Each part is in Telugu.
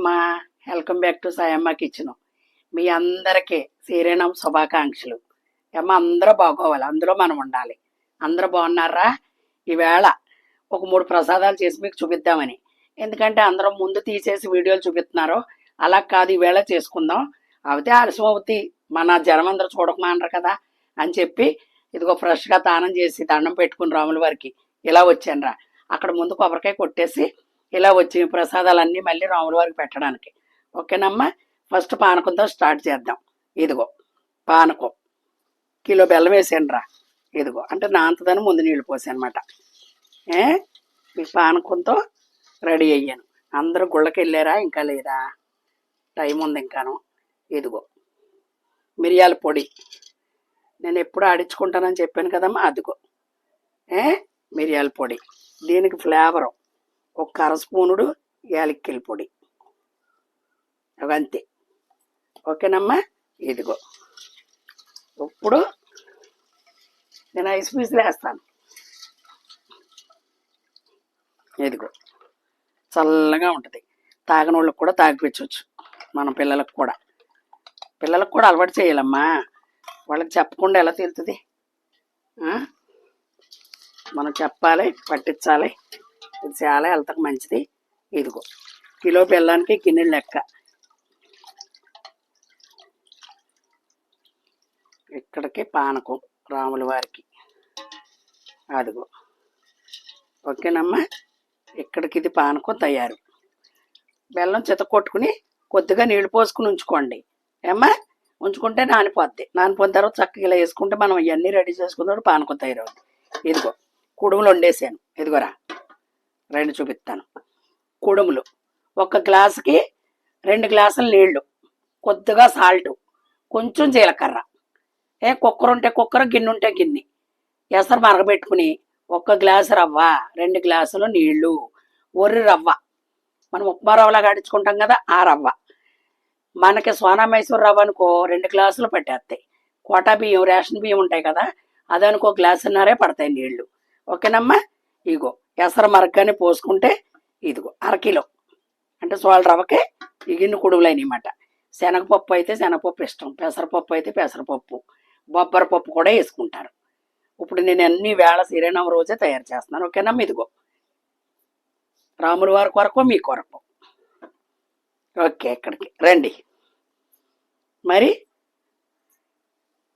అమ్మా welcome back to Sayamma kitchen. మీ అందరికీ శ్రీరామ్ శుభాకాంక్షలు. అమ్మ అందరూ బాగోవాలి అందులో మనం ఉండాలి. అందరూ బాగున్నారా? ఈవేళ ఒక మూడు ప్రసాదాలు చేసి మీకు చూపిద్దామని. ఎందుకంటే అందరూ ముందు తీసేసి వీడియోలు చూపిస్తున్నారు. అలా కాదు ఈవేళ చేసుకుందాం. అయితే ఆలస్యం మన జనం అందరూ చూడకమన్నారు కదా అని చెప్పి ఇదిగో ఫ్రెష్గా దానం చేసి దండం పెట్టుకుని రాముల వారికి ఇలా వచ్చాను రా అక్కడ ముందు కొబ్బరికాయ కొట్టేసి ఇలా వచ్చి ప్రసాదాలన్నీ మళ్ళీ రాముల వారికి పెట్టడానికి. ఓకేనమ్మా? ఫస్ట్ పానకంతో స్టార్ట్ చేద్దాం. ఇదిగో పానకం. కిలో బెల్లం వేసాను రా ఇదిగో అంటే నాంతదని ముందు నీళ్ళు పోసానమాట. ఏ? ఈ పానకంతో రెడీ అయ్యాను. అందరూ గుళ్ళకి వెళ్ళారా? ఇంకా లేదా? టైం ఉంది ఇంకాను. ఇదిగో మిరియాల పొడి. నేను ఎప్పుడు ఆడించుకుంటానని చెప్పాను కదమ్మా అదిగో. ఏ? మిరియాల పొడి. దీనికి ఫ్లేవరు. ఒక అర స్పూనుడు యాలక్కిల పొడి. అవి అంతే ఓకేనమ్మా? ఇదిగో. ఇప్పుడు నేను ఐస్ పీసులు వేస్తాను ఇదిగో. చల్లగా ఉంటుంది. తాగని వాళ్ళకి కూడా తాగిపించవచ్చు మన పిల్లలకు కూడా. పిల్లలకు కూడా అలవాటు చేయాలమ్మా. వాళ్ళకి చెప్పకుండా ఎలా తెలుస్తుంది మనం చెప్పాలి పట్టించాలి. ఇది చాలా హెల్త్కి మంచిది. ఇదిగో కిలో బెల్లానికి గిన్నె లెక్క. ఇక్కడికి పానకం రాముల వారికి. అదిగో ఓకేనమ్మా? ఇక్కడికి ఇది పానకం తయారు. బెల్లం చిత కొట్టుకుని కొద్దిగా నీళ్ళు పోసుకుని ఉంచుకోండి. ఏమ్మా? ఉంచుకుంటే నానిపోద్ది. నానిపోయిన తర్వాత చక్కగా ఇలా వేసుకుంటే మనం ఇవన్నీ రెడీ చేసుకున్నప్పుడు పానకం తయారవుతుంది ఇదిగో కుడుములు వండేసాను. ఇదిగోరా. రెండు చూపిస్తాను. కుడుములు. ఒక గ్లాసుకి రెండు గ్లాసుల నీళ్ళు. కొద్దిగా సాల్ట్ కొంచెం జీలకర్ర. ఏ కుక్కర్ ఉంటే కుక్కర్ గిన్నె ఉంటే గిన్నె. ఎసరు మరగబెట్టుకుని ఒక్క గ్లాసు రవ్వ రెండు గ్లాసులు నీళ్ళు. ఒర్రి రవ్వ. మనం ఉప్మా రవ్వలా గడుచుకుంటాం కదా ఆ రవ్వ. మనకి సోనా మైసూర్ రవ్వ అనుకో రెండు గ్లాసులు పట్టేస్తాయి. కోటా బియ్యం రేషన్ బియ్యం ఉంటాయి కదా అదనుకో గ్లాసున్నరే పడతాయి నీళ్ళు. ఓకేనమ్మా? ఇగో. పెసర మరగ్గానే పోసుకుంటే ఇదిగో అరకిలో అంటే సోళ్ళ రవ్వకే ఈ గిన్నె కుడుగులు శనగపప్పు అయితే శనగపప్పు ఇష్టం పెసరపప్పు అయితే పెసరపప్పు బొబ్బరి పప్పు కూడా వేసుకుంటారు. ఇప్పుడు నేను అన్ని వేళ శ్రీరామ రోజే తయారు చేస్తున్నాను. ఓకేనా ఇదిగో? రాముల వారి కొరకు మీ కొరకు. ఓకే ఇక్కడికి రండి. మరి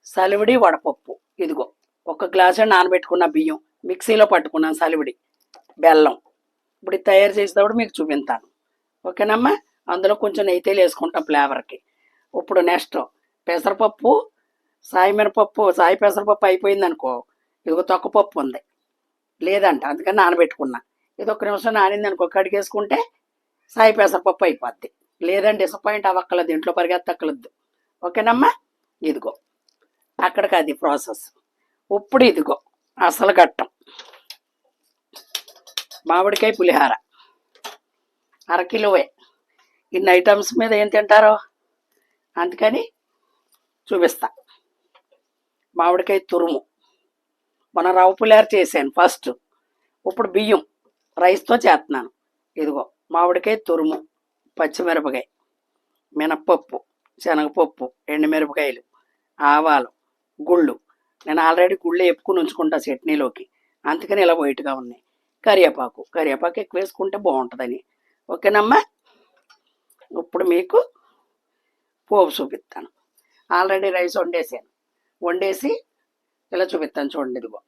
సలివిడి వడపప్పు. ఇదిగో ఒక గ్లాసు నానబెట్టుకున్న బియ్యం మిక్సీలో పట్టుకున్నాను సలివిడి. బెల్లం. ఇప్పుడు ఇది తయారు చేసేటప్పుడు మీకు చూపిస్తాను. ఓకేనమ్మా? అందులో కొంచెం నెయ్యి వేసుకుంటాం ఫ్లేవర్కి. ఇప్పుడు నెక్స్ట్ పెసరపప్పు సాయి మినపప్పు సాయి పెసరపప్పు అయిపోయింది అనుకో ఇదిగో తొక్కపప్పు ఉంది. లేదంట అందుకని నానబెట్టుకున్నా. ఇది ఒక నిమిషం నానింది అనుకో కడిగేసుకుంటే సాయి పెసరపప్పు అయిపోద్ది. లేదండి డిసప్పాయింట్ అవ్వక్కలేదు ఇంట్లో పరిగెత్తక్కలద్దు ఓకేనమ్మా? ఇదిగో. అక్కడికి అది ప్రాసెస్. ఇప్పుడు ఇదిగో అసలు ఘట్టం. మామిడికాయ పులిహార. అరకిలోవే ఇన్ని ఐటమ్స్ మీద ఏం తింటారో? అందుకని చూపిస్తా. మామిడికాయ తురుము. మన రవ్వ పులిహార చేశాను ఫస్ట్. ఇప్పుడు బియ్యం. రైస్తో చేస్తున్నాను. ఇదిగో మామిడికాయ తురుము పచ్చిమిరపకాయ మినప్పప్పు శనగపప్పు ఎండుమిరపకాయలు ఆవాలు గుళ్ళు. నేను ఆల్రెడీ గుళ్ళు ఎప్పుకుని ఉంచుకుంటా చట్నీలోకి. అందుకని ఇలా వైట్గా ఉన్నాయి. కరివేపాకు. కరివేపాకు ఎక్కువ వేసుకుంటే బాగుంటుందని. ఓకేనమ్మా? ఇప్పుడు మీకు పోపు చూపిస్తాను. Already rice వండేసాను. వండేసి ఇలా చూపిస్తాను చూడండి ఇదిగో.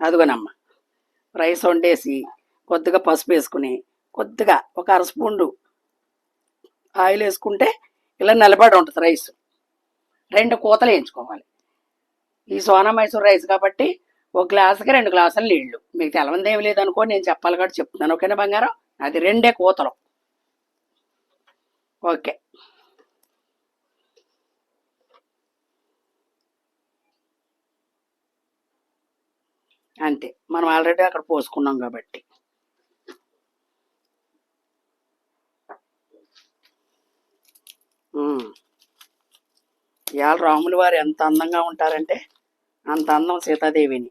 అదిగోనమ్మా. రైస్ వండేసి కొద్దిగా పసుపు వేసుకుని కొద్దిగా ఒక అర స్పూన్లు ఆయిల్ వేసుకుంటే ఇలా నిలబడి ఉంటుంది రైస్. రెండు కూతలు వేయించుకోవాలి. ఈ సోనా మైసూర్ రైస్ కాబట్టి ఒక గ్లాసుకి రెండు గ్లాసులు నీళ్ళు. మీకు తెలవంది ఏమి లేదనుకో నేను చెప్పాలి కాబట్టి చెప్తున్నాను. ఓకేనా బంగారం? అది రెండే కూతలు. ఓకే. అంతే. మనం ఆల్రెడీ అక్కడ పోసుకున్నాం కాబట్టి. ఇవాళ రాములు వారు ఎంత అందంగా ఉంటారంటే అంత అందం సీతాదేవిని.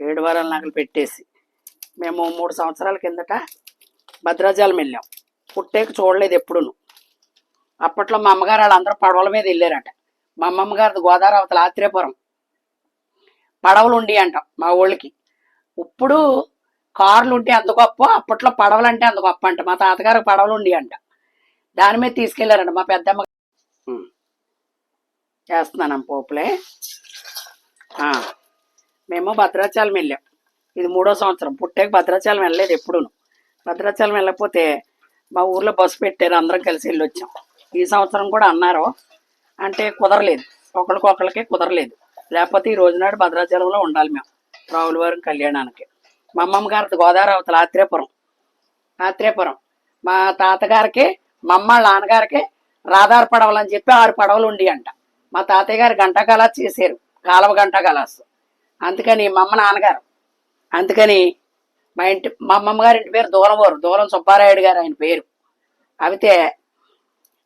ఏడు వారాల నగలు పెట్టేసి మేము మూడు సంవత్సరాల కిందట భద్రాచలం వెళ్ళాం. పుట్టేక చూడలేదు ఎప్పుడును. అప్పట్లో మా అమ్మగారు వాళ్ళందరూ పడవల మీద వెళ్ళారట. మా అమ్మమ్మ గారిది గోదావరి అవతల ఆత్రేయపురం. పడవలు ఉండి అంటాం మా ఊళ్ళకి. ఇప్పుడు కార్లు ఉంటే అంత గొప్ప అప్పట్లో పడవలు అంటే అంత గొప్ప అంట. మా తాతగారు పడవలు ఉండి అంట. దాని మీద తీసుకెళ్ళారంట మా పెద్దమ్మ. చేస్తున్నాను పోపులే. ఆ, మేము భద్రాచలం వెళ్ళాం. ఇది మూడో సంవత్సరం. పుట్టాక భద్రాచలం వెళ్ళలేదు ఎప్పుడూను. భద్రాచలం వెళ్ళకపోతే మా ఊర్లో బస్సు పెట్టారు. అందరం కలిసి వెళ్ళి వచ్చాం ఈ సంవత్సరం కూడా అన్నారు. అంటే కుదరలేదు. ఒకరికొకరికి కుదరలేదు. లేకపోతే ఈ రోజునాడు భద్రాచలంలో ఉండాలి మేము. రావులవారం కళ్యాణానికి. మా అమ్మమ్మ గారిది గోదావరి అవతల ఆత్రేయపురం. ఆత్రేయపురం. మా తాతగారికి మా అమ్మ నాన్నగారికి రాధార్ పడవలు అని చెప్పి ఆరు పడవలు ఉండి అంట. మా తాతయ్య గారు గంట కలాస్ చేశారు. కాలవ గంట కలాస్ అందుకని మా అమ్మ నాన్నగారు అందుకని మా ఇంటి మా అమ్మమ్మ గారి ఇంటి పేరు దూలవూరు దూలం సుబ్బారాయుడు గారు ఆయన పేరు. అయితే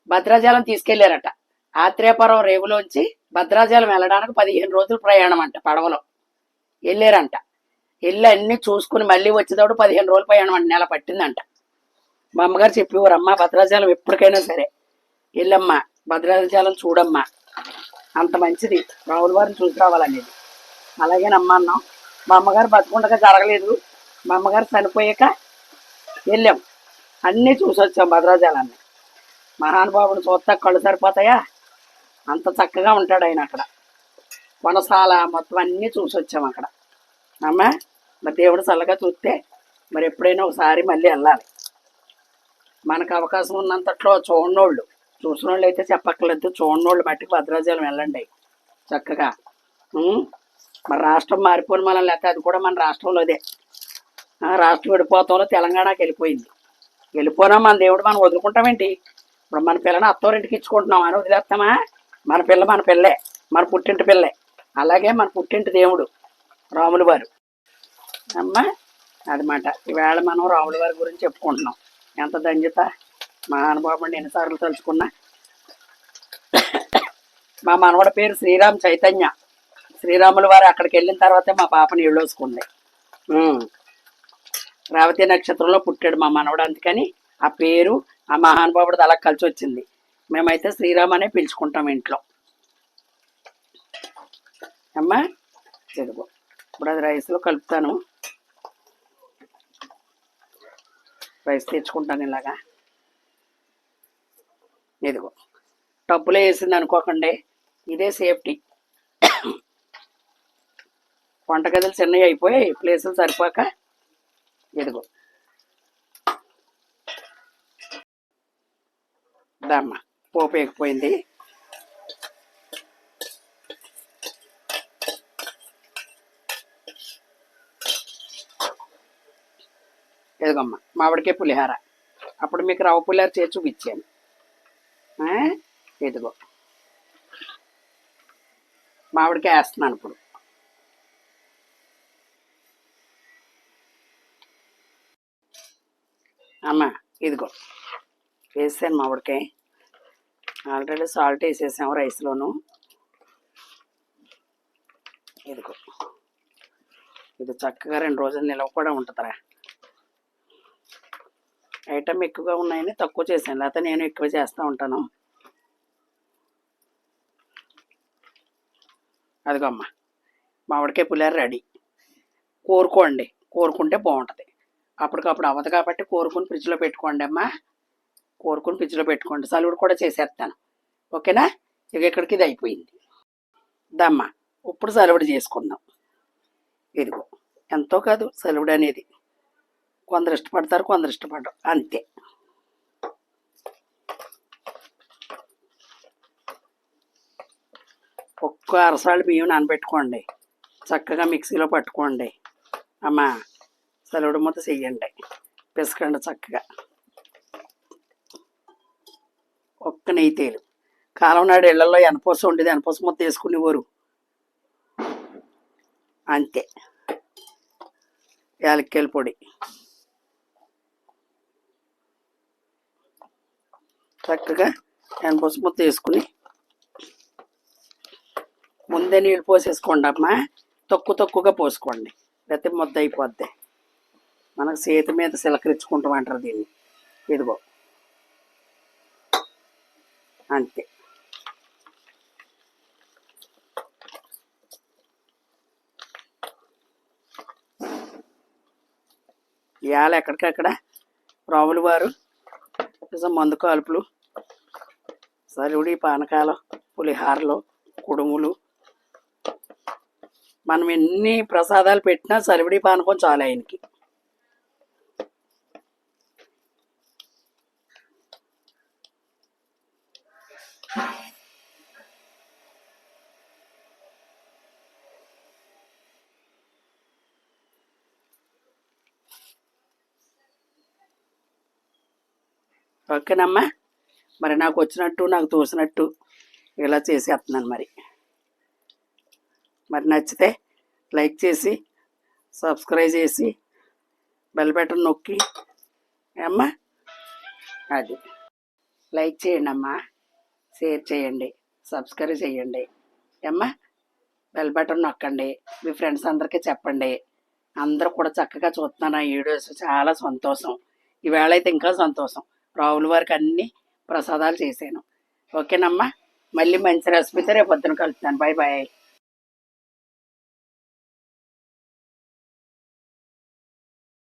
భద్రాచలం తీసుకెళ్ళారట. ఆత్రేయపురం రేవులోంచి భద్రాచలం వెళ్ళడానికి పదిహేను రోజులు ప్రయాణం అంట పడవలో. వెళ్ళారంట. వెళ్ళి అన్ని చూసుకుని మళ్ళీ వచ్చేటప్పుడు పదిహేను రోజులు ప్రయాణం అంట నెల పట్టిందంట. మా అమ్మగారు చెప్పేవారు అమ్మ భద్రాచలం ఎప్పటికైనా సరే వెళ్ళమ్మా భద్రాచలం చూడమ్మా. అంత మంచిది. రావుల వారిని చూసి రావాలనేది. అలాగే నమ్మన్నాం. మా అమ్మగారు బతుకుండగా జరగలేదు. మా అమ్మగారు చనిపోయాక వెళ్ళాం. అన్నీ చూసి వచ్చాం భద్రాచలాన్ని. మహానుభావుడు చూస్తా కళ్ళు సరిపోతాయా? అంత చక్కగా ఉంటాడు ఆయన అక్కడ. కొనసాల మొత్తం అన్నీ చూసి వచ్చాం అక్కడ. అమ్మా మరి దేవుడు చల్లగా చూస్తే మరి ఎప్పుడైనా ఒకసారి మళ్ళీ వెళ్ళాలి. మనకు అవకాశం ఉన్నంతట్లో చూడనోళ్ళు చూసిన వాళ్ళు అయితే చెప్పక్కర్లేదు. చూడనోళ్ళు మట్టికి భద్రాచలం వెళ్ళండి. చక్కగా. మన రాష్ట్రం మారిపోయిన మనం లేకపోతే అది కూడా మన రాష్ట్రంలోదే రాష్ట్రం విడిపోతంలో తెలంగాణకి వెళ్ళిపోయింది. వెళ్ళిపోయినా మన దేవుడు మనం వదులుకుంటామేంటి? ఇప్పుడు మన పిల్లని అత్తోరింటికి ఇచ్చుకుంటున్నాం అని వదిలేస్తామా? మన పిల్ల మన పిల్లే మన పుట్టింటి పిల్లే. అలాగే మన పుట్టింటి దేవుడు రాములు వారు. అమ్మా అదమాట. ఈవేళ మనం రాముల వారి గురించి చెప్పుకుంటున్నాం. ఎంత ధన్యత మహానుభావుడిని ఎన్నిసార్లు తలుచుకున్నా. మా మనవడ పేరు శ్రీరామ్ చైతన్య. శ్రీరాములు వారు అక్కడికి వెళ్ళిన తర్వాతే మా పాపని ఇళ్ళోసుకుంది ఉమ్. రేవతి నక్షత్రంలో పుట్టాడు మా మనవడు. అందుకని ఆ పేరు ఆ మహానుభావుడు అలా కలిసి వచ్చింది. మేమైతే శ్రీరామ్ అనే పిలుచుకుంటాం ఇంట్లో. అమ్మా తెలుగు ఇప్పుడు అది రైస్లో కలుపుతాను. రైస్ తెచ్చుకుంటాను ఇలాగా. ఇదిగో టబ్బులో వేసింది అనుకోకండి. ఇదే సేఫ్టీ. వంటగదులు చిన్నవి అయిపోయి ప్లేసులు సరిపోక ఇదిగో. దమ్మ పోపు ఎక్కిపోయింది ఇదిగోమ్మ మామిడికాయ పులిహార. అప్పుడు మీకు రవ్వ పులిహార చేసి చూపించాను. ఆ? ఇదిగో. మామిడికాయ వేస్తున్నాను ఇప్పుడు అమ్మ ఇదిగో వేసాను మామిడికాయ. ఆల్రెడీ సాల్ట్ వేసేసాము రైస్లోను. ఇదిగో ఇది చక్కగా రెండు రోజులు నిలవ కూడా ఉంటుందిరా. ఐటమ్ ఎక్కువగా ఉన్నాయని తక్కువ చేశాను లేకపోతే నేను ఎక్కువ చేస్తూ ఉంటాను. అదిగో అమ్మ మామిడికాయ పులిహార రెడీ. కోరుకోండి కోరుకుంటే బాగుంటుంది. అప్పటికప్పుడు అవ్వదు కాబట్టి కోరుకుని ఫ్రిడ్జ్లో పెట్టుకోండి అమ్మా. కోరుకుని ఫ్రిడ్జ్లో పెట్టుకోండి. సలువుడు కూడా చేసేస్తాను. ఓకేనా? ఇక ఇక్కడికి ఇది అయిపోయింది. దమ్మ ఇప్పుడు సలువుడు చేసుకుందాం. ఇదిగో ఎంతో కాదు సలువుడు అనేది. కొందరు ఇష్టపడతారు కొందరు ఇష్టపడరు. అంతే. ఒక్క అరసాలు బియ్యం నానబెట్టుకోండి. చక్కగా మిక్సీలో పట్టుకోండి. అమ్మా. సలువుడు ముద్ద చెయ్యండి. పిసకండి చక్కగా. ఒక్క నెయ్యి తేలు. కాలం నాడు ఇళ్ళలో ఎనపోస ఉండేది ఎనపోస మొత్తం వేసుకునేవారు. అంతే. యాలక్కాయల పొడి. చక్కగా ఎనపోస మొత్తం వేసుకుని ముందే నీళ్ళు పోసేసుకోండి అమ్మా తక్కువ తక్కువగా పోసుకోండి. లేకపోతే ముద్ద అయిపోద్ది. మనకు చేతి మీద సిలకరించుకుంటాం అంటారు దీన్ని. ఇదిగో. అంతే. ఇవాళ ఎక్కడికక్కడ? రాములు వారు మందు కాల్పులు సరుడి పానకాలు పులిహారలు కుడుములు. మనం ఎన్ని ప్రసాదాలు పెట్టినా సరివిడి పానకం చాలు ఆయనకి. ఓకేనమ్మా మరి నాకు వచ్చినట్టు నాకు తోసినట్టు ఇలా చేసేస్తున్నాను మరి. మరి నచ్చితే లైక్ చేసి సబ్స్క్రైబ్ చేసి బెల్ బటన్ నొక్కి అమ్మా. అది. లైక్ చేయండి అమ్మా. షేర్ చేయండి. సబ్స్క్రైబ్ చేయండి. అమ్మా. బెల్ బటన్ నొక్కండి. మీ ఫ్రెండ్స్ అందరికీ చెప్పండి. అందరూ కూడా చక్కగా చూస్తున్నాను ఆ వీడియోస్ చాలా సంతోషం. ఈవేళ అయితే ఇంకా సంతోషం. రావుల వారికి అన్ని ప్రసాదాలు చేశాను. ఓకేనమ్మా? మళ్ళీ మంచి రెసిపీతో రేపు పొద్దున కలుపుతాను బాయ్ బాయ్